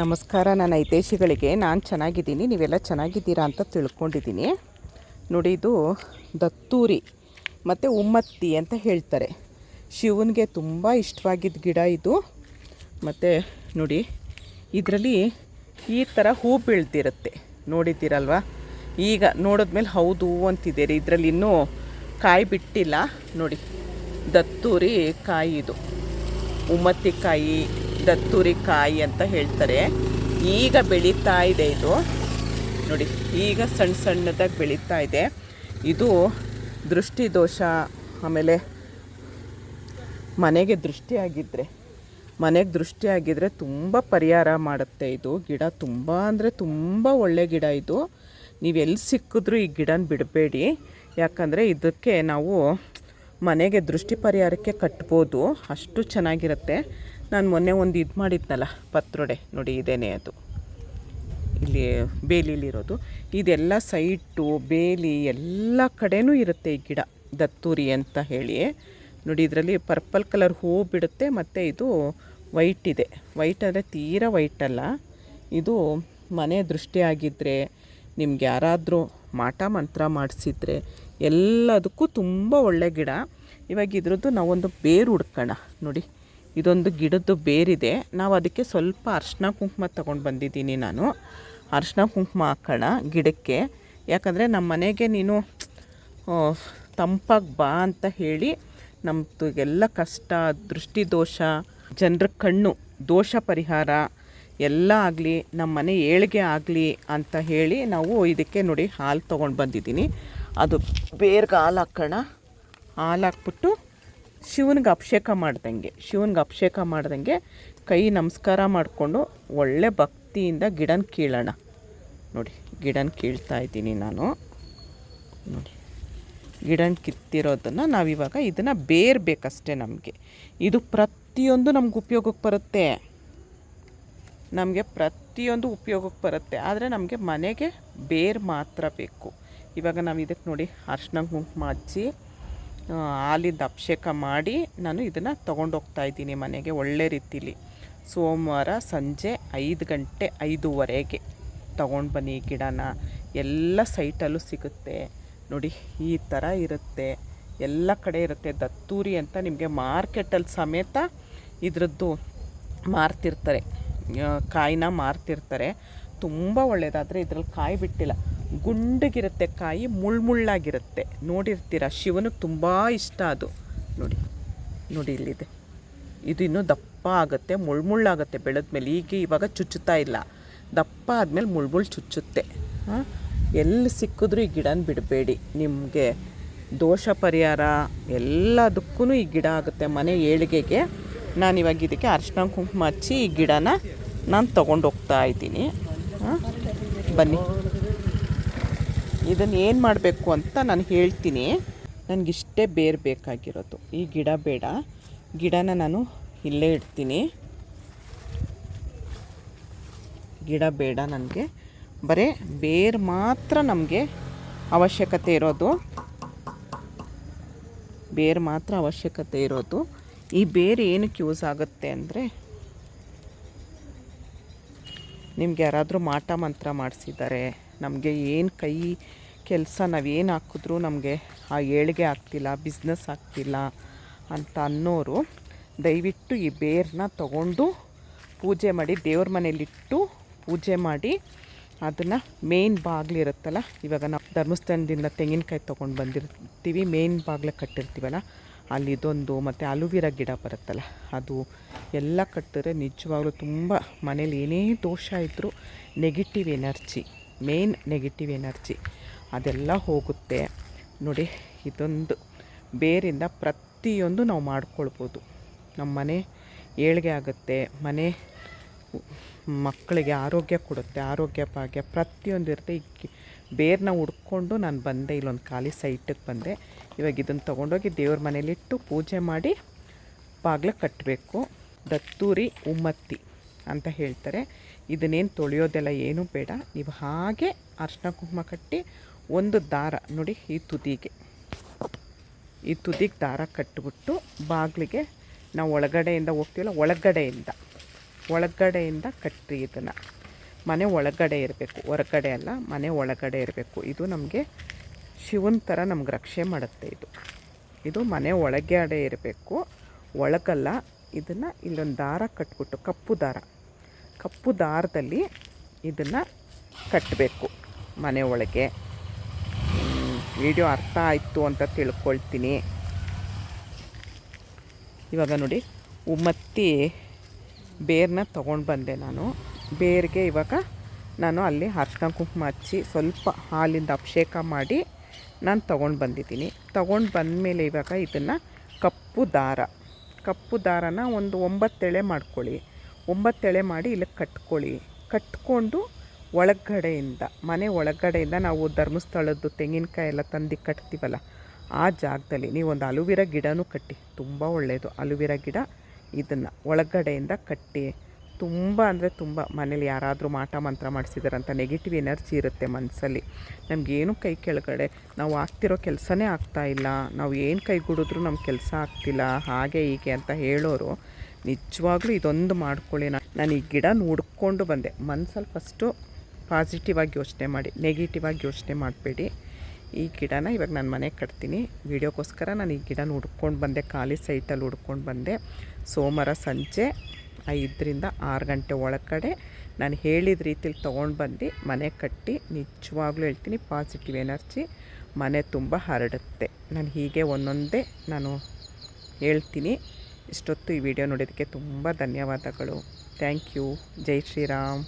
ನಮಸ್ಕಾರ, ನನ್ನ ಹಿತೈಷಿಗಳಿಗೆ. ನಾನು ಚೆನ್ನಾಗಿದ್ದೀನಿ, ನೀವೆಲ್ಲ ಚೆನ್ನಾಗಿದ್ದೀರಾ ಅಂತ ತಿಳ್ಕೊಂಡಿದ್ದೀನಿ. ನೋಡಿ, ಇದು ದತ್ತೂರಿ, ಮತ್ತು ಉಮ್ಮತ್ತಿ ಅಂತ ಹೇಳ್ತಾರೆ. ಶಿವನಿಗೆ ತುಂಬ ಇಷ್ಟವಾಗಿದ್ದ ಗಿಡ ಇದು. ಮತ್ತು ನೋಡಿ, ಇದರಲ್ಲಿ ಈ ಥರ ಹೂ ಬೀಳ್ತಿರುತ್ತೆ. ನೋಡಿದ್ದೀರಲ್ವಾ? ಈಗ ನೋಡಿದ್ಮೇಲೆ ಹೌದು ಅಂತಿದ್ದೀರಿ ಇದರಲ್ಲಿ ಇನ್ನೂ ಕಾಯಿ ಬಿಟ್ಟಿಲ್ಲ. ನೋಡಿ, ದತ್ತೂರಿ ಕಾಯಿ ಇದು. ಉಮ್ಮತ್ತಿ ಕಾಯಿ ದತ್ತೂರಿ ಕಾಯಿ ಅಂತ ಹೇಳ್ತಾರೆ. ಈಗ ಬೆಳೀತಾ ಇದೆ ಇದು. ನೋಡಿ, ಈಗ ಸಣ್ಣ ಸಣ್ಣದಾಗಿ ಬೆಳೀತಾ ಇದೆ. ಇದು ದೃಷ್ಟಿ ದೋಷ ಆಮೇಲೆ ಮನೆಗೆ ದೃಷ್ಟಿಯಾಗಿದ್ದರೆ ಮನೆಗೆ ದೃಷ್ಟಿ ಆಗಿದ್ದರೆ ತುಂಬ ಪರಿಹಾರ ಮಾಡುತ್ತೆ ಇದು. ಗಿಡ ತುಂಬ ಅಂದರೆ ತುಂಬ ಒಳ್ಳೆ ಗಿಡ ಇದು. ನೀವು ಎಲ್ಲಿ ಸಿಕ್ಕಿದ್ರೂ ಈ ಗಿಡನ ಬಿಡಬೇಡಿ. ಯಾಕಂದರೆ ಇದಕ್ಕೆ ನಾವು ಮನೆಗೆ ದೃಷ್ಟಿ ಪರಿಹಾರಕ್ಕೆ ಕಟ್ಬೋದು. ಅಷ್ಟು ಚೆನ್ನಾಗಿರುತ್ತೆ. ನಾನು ಮೊನ್ನೆ ಒಂದು ಇದು ಮಾಡಿದ್ನಲ್ಲ, ಪತ್ರೊಡೆ ನೋಡಿ ಇದೇನೆ ಅದು. ಇಲ್ಲಿ ಬೇಲಿಲಿರೋದು ಇದೆಲ್ಲ ಸೈಟು, ಬೇಲಿ ಎಲ್ಲ ಕಡೆನೂ ಇರುತ್ತೆ ಈ ಗಿಡ, ದತ್ತೂರಿ ಅಂತ ಹೇಳಿ. ನೋಡಿ ಇದರಲ್ಲಿ ಪರ್ಪಲ್ ಕಲರ್ ಹೂ ಬಿಡುತ್ತೆ, ಮತ್ತು ಇದು ವೈಟ್ ಇದೆ. ವೈಟ್ ಅಂದರೆ ತೀರಾ ವೈಟ್ ಅಲ್ಲ. ಇದು ಮನೆ ದೃಷ್ಟಿಯಾಗಿದ್ದರೆ ನಿಮ್ಗೆ ಯಾರಾದರೂ ಮಾಟ ಮಂತ್ರ ಮಾಡಿಸಿದ್ರೆ ಎಲ್ಲದಕ್ಕೂ ತುಂಬ ಒಳ್ಳೆ ಗಿಡ. ಇವಾಗ ಇದ್ರದ್ದು ನಾವೊಂದು ಬೇರು ಹುಡ್ಕೋಣ, ನೋಡಿ. ಇದೊಂದು ಗಿಡದ್ದು ಬೇರಿದೆ. ನಾವು ಅದಕ್ಕೆ ಸ್ವಲ್ಪ ಅರ್ಶಿನ ಕುಂಕುಮ ತೊಗೊಂಡು ಬಂದಿದ್ದೀನಿ ನಾನು. ಅರ್ಶಿನ ಕುಂಕುಮ ಹಾಕೋಣ ಗಿಡಕ್ಕೆ. ಯಾಕಂದರೆ ನಮ್ಮ ಮನೆಗೆ ನೀನು ತಂಪಾಗಿ ಬಾ ಅಂತ ಹೇಳಿ ನಮ್ಮದು ಎಲ್ಲ ಕಷ್ಟ ದೃಷ್ಟಿ ದೋಷ ಜನರ ಕಣ್ಣು, ದೋಷ ಪರಿಹಾರ ಎಲ್ಲ ಆಗಲಿ ನಮ್ಮ ಮನೆ ಏಳಿಗೆ ಆಗಲಿ ಅಂತ ಹೇಳಿ ನಾವು ಇದಕ್ಕೆ ನೋಡಿ ಹಾಲು ತೊಗೊಂಡು ಬಂದಿದ್ದೀನಿ. ಅದು ಬೇರ್ಗೆ ಹಾಲು ಹಾಕೋಣ. ಹಾಲು ಹಾಕ್ಬಿಟ್ಟು ಶಿವನಿಗೆ ಅಭಿಷೇಕ ಮಾಡ್ದಂಗೆ. ಶಿವನಿಗೆ ಅಭಿಷೇಕ ಮಾಡ್ದಂಗೆ ಕೈ ನಮಸ್ಕಾರ ಮಾಡಿಕೊಂಡು ಒಳ್ಳೆ ಭಕ್ತಿಯಿಂದ ಗಿಡನ ಕೀಳೋಣ. ನೋಡಿ, ಗಿಡನ ಕೀಳ್ತಾ ಇದ್ದೀನಿ ನಾನು. ನೋಡಿ, ಗಿಡನ ಕಿತ್ತಿರೋದನ್ನು ನಾವಿವಾಗ ಇದನ್ನು ಬೇರ್ ಬೇಕಷ್ಟೇ ನಮಗೆ. ಇದು ಪ್ರತಿಯೊಂದು ನಮ್ಗೆ ಉಪಯೋಗಕ್ಕೆ ಬರುತ್ತೆ. ನಮಗೆ ಪ್ರತಿಯೊಂದು ಉಪಯೋಗಕ್ಕೆ ಬರುತ್ತೆ. ಆದರೆ ನಮಗೆ ಮನೆಗೆ ಬೇರ್ ಮಾತ್ರ ಬೇಕು. ಇವಾಗ ನಾವು ಇದಕ್ಕೆ ನೋಡಿ ಅರ್ಶಿನ ಕುಂಕುಮ ಹಚ್ಚಿ ಹಾಲಿಂದ ಅಭಿಷೇಕ ಮಾಡಿ ನಾನು ಇದನ್ನು ತೊಗೊಂಡೋಗ್ತಾ ಇದ್ದೀನಿ ಮನೆಗೆ ಒಳ್ಳೆ ರೀತಿಲಿ. ಸೋಮವಾರ ಸಂಜೆ ಐದು ಗಂಟೆ ಐದೂವರೆಗೆ ತೊಗೊಂಡು ಬನ್ನಿ ಗಿಡನ. ಎಲ್ಲ ಸೈಟಲ್ಲೂ ಸಿಗುತ್ತೆ. ನೋಡಿ, ಈ ಥರ ಇರುತ್ತೆ. ಎಲ್ಲ ಕಡೆ ಇರುತ್ತೆ. ದತ್ತೂರಿ ಅಂತ ನಿಮಗೆ ಮಾರ್ಕೆಟಲ್ಲಿ ಸಮೇತ ಇದ್ರದ್ದು ಮಾರ್ತಿರ್ತಾರೆ. ಕಾಯಿನ ಮಾರ್ತಿರ್ತಾರೆ. ತುಂಬ ಒಳ್ಳೆಯದಾದರೆ ಇದ್ರಲ್ಲಿ ಕಾಯಿ ಬಿಟ್ಟಿಲ್ಲ. ಗುಂಡಗಿರುತ್ತೆ ಕಾಯಿ, ಮುಳ್ಮುಳ್ಳಾಗಿರುತ್ತೆ. ನೋಡಿರ್ತೀರ? ಶಿವನಿಗೆ ತುಂಬ ಇಷ್ಟ ಅದು. ನೋಡಿ ನೋಡಿ ಇಲ್ಲಿದೆ. ಇದು ಇನ್ನೂ ದಪ್ಪ ಆಗುತ್ತೆ ಮುಳ್ಳುಮುಳ್ಳಾಗುತ್ತೆ ಬೆಳೆದ ಮೇಲೆ. ಈಗ ಇವಾಗ ಚುಚ್ಚುತ್ತಾ ಇಲ್ಲ. ದಪ್ಪ ಆದಮೇಲೆ ಮುಳ್ಮುಳ್ಳು ಚುಚ್ಚುತ್ತೆ. ಹಾಂ? ಎಲ್ಲಿ ಸಿಕ್ಕಿದ್ರೂ ಈ ಗಿಡನ ಬಿಡಬೇಡಿ. ನಿಮಗೆ ದೋಷ ಪರಿಹಾರ ಎಲ್ಲದಕ್ಕೂ ಈ ಗಿಡ ಆಗುತ್ತೆ. ಮನೆ ಏಳಿಗೆಗೆ ನಾನು ಇವಾಗ ಇದಕ್ಕೆ ಅರ್ಶಿನ ಕುಂಕುಮ ಹಚ್ಚಿ ಈ ಗಿಡನ ನಾನು ತೊಗೊಂಡು ಹೋಗ್ತಾ ಇದ್ದೀನಿ. ಹಾಂ? ಬನ್ನಿ. ಇದನ್ನು ಏನು ಮಾಡಬೇಕು ಅಂತ ನಾನು ಹೇಳ್ತೀನಿ. ನನಗಿಷ್ಟೇ ಬೇರು ಬೇಕಾಗಿರೋದು. ಈ ಗಿಡ ಬೇಡ. ಗಿಡನ ನಾನು ಇಲ್ಲೇ ಇಡ್ತೀನಿ. ಗಿಡ ಬೇಡ ನನಗೆ. ಬರೀ ಬೇರು ಮಾತ್ರ ನಮಗೆ ಅವಶ್ಯಕತೆ ಇರೋದು. ಬೇರು ಮಾತ್ರ ಅವಶ್ಯಕತೆ ಇರೋದು. ಈ ಬೇರು ಏನಕ್ಕೆ ಯೂಸ್ ಆಗುತ್ತೆ ಅಂದರೆ ನಿಮ್ಗೆ ಯಾರಾದರೂ ಮಾಟ ಮಂತ್ರ ಮಾಡಿಸಿದ್ದಾರೆ ನಮಗೆ ಏನು ಕೈ ಕೆಲಸ ನಾವೇನು ಹಾಕಿದ್ರೂ ನಮಗೆ ಆ ಏಳಿಗೆ ಆಗ್ತಿಲ್ಲ ಬಿಸ್ನೆಸ್ ಆಗ್ತಿಲ್ಲ ಅಂತ ಅನ್ನೋರು ದಯವಿಟ್ಟು ಈ ಬೇರನ್ನ ತಗೊಂಡು ಪೂಜೆ ಮಾಡಿ ದೇವ್ರ ಮನೇಲಿಟ್ಟು ಪೂಜೆ ಮಾಡಿ ಅದನ್ನು ಮೇನ್ ಬಾಗಿಲಿರುತ್ತಲ್ಲ, ಇವಾಗ ನಾವು ಧರ್ಮಸ್ಥಾನದಿಂದ ತೆಂಗಿನಕಾಯಿ ತೊಗೊಂಡು ಬಂದಿರ್ತೀವಿ ಮೇನ್ ಬಾಗಿಲು ಕಟ್ಟಿರ್ತೀವಲ್ಲ, ಅಲ್ಲಿ ಇದೊಂದು ಮತ್ತು ಅಲುವಿರ ಗಿಡ ಬರುತ್ತಲ್ಲ, ಅದು ಎಲ್ಲ ಕಟ್ಟಿದ್ರೆ ನಿಜವಾಗ್ಲೂ ತುಂಬ ಮನೇಲಿ ಏನೇ ದೋಷ ಇದ್ದರೂ negative energy main negative energy ಅದೆಲ್ಲ ಹೋಗುತ್ತೆ. ನೋಡಿ, ಇದೊಂದು ಬೇರಿಂದ ಪ್ರತಿಯೊಂದು ನಾವು ಮಾಡ್ಕೊಳ್ಬೋದು. ನಮ್ಮ ಮನೆ ಏಳಿಗೆ ಆಗುತ್ತೆ. ಮನೆ ಮಕ್ಕಳಿಗೆ ಆರೋಗ್ಯ ಕೊಡುತ್ತೆ. ಆರೋಗ್ಯ ಭಾಗ್ಯ ಪ್ರತಿಯೊಂದು ಇರುತ್ತೆ. ಈ ಬೇರನ್ನ ಹುಡ್ಕೊಂಡು ನಾನು ಬಂದೆ, ಇಲ್ಲೊಂದು ಖಾಲಿ ಸೈಟಿಗೆ ಬಂದೆ. ಇವಾಗ ಇದನ್ನು ತೊಗೊಂಡೋಗಿ ದೇವ್ರ ಮನೇಲಿಟ್ಟು ಪೂಜೆ ಮಾಡಿ, ಬಾಗಿಲು ಕಟ್ಟಬೇಕು ದತ್ತೂರಿ, ಉಮ್ಮತ್ತಿ. ಅಂತ ಹೇಳ್ತಾರೆ. ಇದನ್ನೇನು ತೊಳೆಯೋದೆಲ್ಲ ಏನೂ ಬೇಡ. ನೀವು ಹಾಗೆ ಅರ್ಶಿನ ಕುಂಕುಮ ಕಟ್ಟಿ ಒಂದು ದಾರ, ನೋಡಿ ಈ ತುದಿಗೆ. ಈ ತುದಿಗೆ ದಾರ ಕಟ್ಟಿಬಿಟ್ಟು ಬಾಗಿಲಿಗೆ ನಾವು ಒಳಗಡೆಯಿಂದ ಹೋಗ್ತೀವಲ್ಲ, ಒಳಗಡೆಯಿಂದ ಒಳಗಡೆಯಿಂದ ಕಟ್ಟಿ ಇದನ್ನು. ಮನೆ ಒಳಗಡೆ ಇರಬೇಕು, ಹೊರಗಡೆ ಅಲ್ಲ, ಮನೆ ಒಳಗಡೆ ಇರಬೇಕು. ಇದು ನಮಗೆ ಶಿವನ ಥರ ನಮ್ಗೆ ರಕ್ಷೆ ಮಾಡುತ್ತೆ ಇದು. ಇದು ಮನೆ ಒಳಗಡೆ ಇರಬೇಕು, ಒಳಗಲ್ಲ, ಇದನ್ನು ಇಲ್ಲೊಂದು ದಾರ ಕಟ್ಬಿಟ್ಟು, ಕಪ್ಪು ದಾರ. ಕಪ್ಪು ದಾರದಲ್ಲಿ ಇದನ್ನು ಕಟ್ಟಬೇಕು ಮನೆ ಒಳಗೆ. ವಿಡಿಯೋ ಅರ್ಥ ಆಯಿತು ಅಂತ ತಿಳ್ಕೊಳ್ತೀನಿ. ಇವಾಗ ನೋಡಿ, ಉಮ್ಮತ್ತಿ ಬೇರನ್ನ ತೊಗೊಂಡು ಬಂದೆ ನಾನು. ಬೇರಿಗೆ ಇವಾಗ ನಾನು ಅಲ್ಲಿ ಅರ್ಶಿನ ಕುಂಕುಮ ಹಚ್ಚಿ ಸ್ವಲ್ಪ ಹಾಲಿಂದ ಅಭಿಷೇಕ ಮಾಡಿ ನಾನು ತೊಗೊಂಡು ಬಂದಿದ್ದೀನಿ. ತೊಗೊಂಡು ಬಂದಮೇಲೆ ಇವಾಗ ಇದನ್ನು ಕಪ್ಪು ದಾರ. ಕಪ್ಪು ದಾರನ ಒಂದು ಒಂಬತ್ತೆಳೆ ಮಾಡ್ಕೊಳ್ಳಿ. ಒಂಬತ್ತೆಳೆ ಮಾಡಿ ಇಲ್ಲಿ ಕಟ್ಕೊಳ್ಳಿ. ಕಟ್ಕೊಂಡು ಒಳಗಡೆಯಿಂದ, ಮನೆ ಒಳಗಡೆಯಿಂದ ನಾವು ಧರ್ಮಸ್ಥಳದ್ದು ತೆಂಗಿನಕಾಯಿ ಎಲ್ಲ ತಂದು ಕಟ್ತೀವಲ್ಲ, ಆ ಜಾಗದಲ್ಲಿ ನೀವು ಒಂದು ಅಲುವಿರ ಗಿಡನೂ ಕಟ್ಟಿ, ತುಂಬ ಒಳ್ಳೆಯದು ಅಲುವಿರ ಗಿಡ. ಇದನ್ನು ಒಳಗಡೆಯಿಂದ ಕಟ್ಟಿ, ತುಂಬ ಅಂದರೆ ತುಂಬ, ಮನೇಲಿ ಯಾರಾದರೂ ಮಾಟ ಮಂತ್ರ ಮಾಡಿಸಿದಾರಂತ ನೆಗೆಟಿವ್ ಎನರ್ಜಿ ಇರುತ್ತೆ ಮನಸ್ಸಲ್ಲಿ ನಮಗೇನು ಕೈ ಕೆಳಗಡೆ, ನಾವು ಆಗ್ತಿರೋ ಕೆಲಸನೇ ಆಗ್ತಾಯಿಲ್ಲ ನಾವು ಏನು ಕೈಗೂಡಿದ್ರೂ ನಮ್ಮ ಕೆಲಸ ಆಗ್ತಿಲ್ಲ, ಹಾಗೆ ಹೀಗೆ ಅಂತ ಹೇಳೋರು ನಿಜವಾಗ್ಲೂ ಇದೊಂದು ಮಾಡ್ಕೊಳ್ಳಿ. ನಾನು ಈ ಗಿಡ ನೋಡ್ಕೊಂಡು ಬಂದೆ. ಮನಸ್ಸಲ್ಲಿ ಫಸ್ಟು ಪಾಸಿಟಿವ್ ಆಗಿ ಯೋಚನೆ ಮಾಡಿ ನೆಗೆಟಿವ್ ಆಗಿ ಯೋಚನೆ ಮಾಡಬೇಡಿ. ಈ ಗಿಡನ ಇವಾಗ ನಾನು ಮನೆಗೆ ಕಟ್ತೀನಿ. ವೀಡಿಯೋಗೋಸ್ಕರ ನಾನು ಈ ಗಿಡನ ಹುಡ್ಕೊಂಡು ಬಂದೆ. ಖಾಲಿ ಸೈಟಲ್ಲಿ ಹುಡ್ಕೊಂಡು ಬಂದೆ. ಸೋಮವಾರ ಸಂಜೆ ಐದರಿಂದ ಆರು ಗಂಟೆ ಒಳಗಡೆ ನಾನು ಹೇಳಿದ ರೀತಿಲಿ ತೊಗೊಂಡು ಬಂದು ಮನೆ ಕಟ್ಟಿ ನಿಜವಾಗ್ಲೂ ಹೇಳ್ತೀನಿ ಪಾಸಿಟಿವ್ ಎನರ್ಜಿ ಮನೆ ತುಂಬ ಹರಡುತ್ತೆ. ನಾನು ಹೀಗೆ ಒಂದೊಂದೇ ನಾನು ಹೇಳ್ತೀನಿ. ಇಷ್ಟೊತ್ತು ಈ ವಿಡಿಯೋ ನೋಡಿದ್ದಕ್ಕೆ ತುಂಬ ಧನ್ಯವಾದಗಳು. Thank you. ಜೈ ಶ್ರೀರಾಮ್.